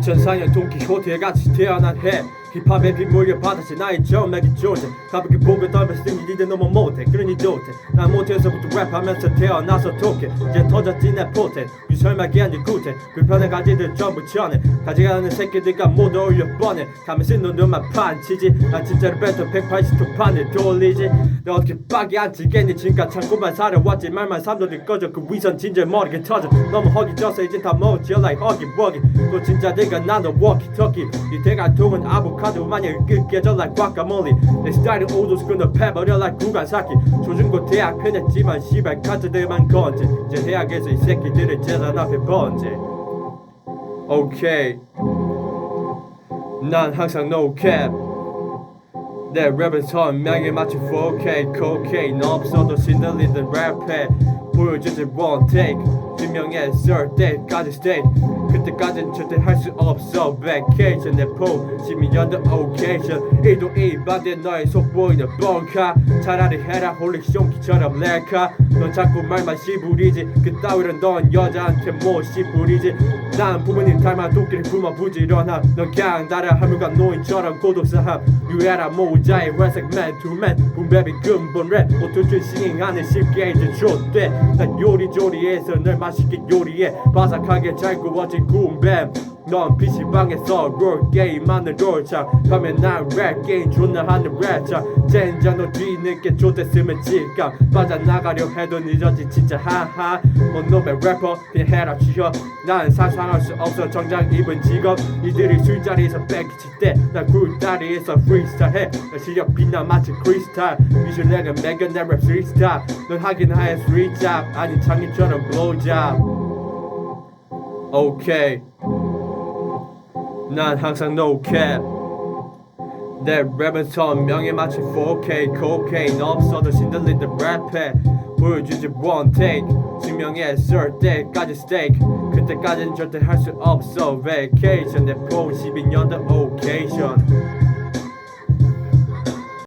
2004년 돈키호테에 같이 태어난 해 힙합에 빗물려 받았지 나의 처음의 존재 가볍게 보고 덜었으니 니들 너무 못해. 그러니 좋대. 난 모태에서부터 랩하면서 태어나서 독해. 이제 터졌지 내 포텐. 위설마게 아닌 구태. 불편한 가지들 전부 쳐내 가져가는 새끼들과 못 어울려 뻔해. 가면서 눈들만 판치지. 난 진짜로 뱉어 180도 판을 돌리지. 너 어떻게 빡이 안 치겠니? 지금까지 참고만 살아왔지. 말만 삼도들 꺼져. 그 위선 진절 모르게 터져. 너무 허기 져서 이제 다 먹었지 like 허기 버기 또 진짜 내가 나도 워키터키 이 대가통은 아보 카도 마냥 으깨져 like guacamole. 내 스타일은 오도스 끊어 패버려 like 구간사키. 초중고 대학 편했지만 시발 카트들만 건지. 이제 대학에서 이 새끼들을 재산 앞에 번지. 오케이 난 항상 no cap. 내 랩은 선명히 마치 4K cocaine 없어도 신들리는 랩해 보여주지 one take 증명했을 때까지 stay. 그때까진 절대 할 수 없어. Vacation 내폼 12년도 occasion. 1도 2반대 너의 속 보이는 뻥카 차라리 해라 홀릭 숑키처럼 레카 넌 자꾸 말만 씨부리지. 그따위로 넌 여자한테 못 씨부리지. 난 부모님 닮아 도끼를 품어 부지런함. 넌 그냥 나라 하물과 노인처럼 고독사함. 유해라 모자의 회색 맨투맨. 분배비 근본 랩. 오토튠 싱잉하는 쉽게 이제 줬대 난 요리조리해서 널 맛있게 요리해 바삭하게 잘 구워진 구운 뱀 넌 PC방에서 롤 게임하는 롤창 가면 난랩 게임 존나 하는 랩창 젠장 너 뒤늦게 좆됐으면 질감 빠져나가려 해도 늦었지. 진짜 하하. 뭐 놈의 래퍼. 그냥 해라 취업 난 상상할 수 없어. 정장 입은 직업. 이들이 술자리에서 뺏기칠 때난 굴다리에서 프리스타일. 해난 실력 빛나 마치 크리스탈. 미슐랭은 매겨 내랩 스리스타일 넌 하긴 하얘 스리잡. 아닌 장님처럼 블로잡 오케이 난 항상 no cap 내 랩은 선명에 마치 4K cocaine 없어도 신들리듯 랩해. 보여주지 one take. 증명했을 때까지 stake. 그때까진 절대 할 수 없어. vacation. 내폰 12년도 occasion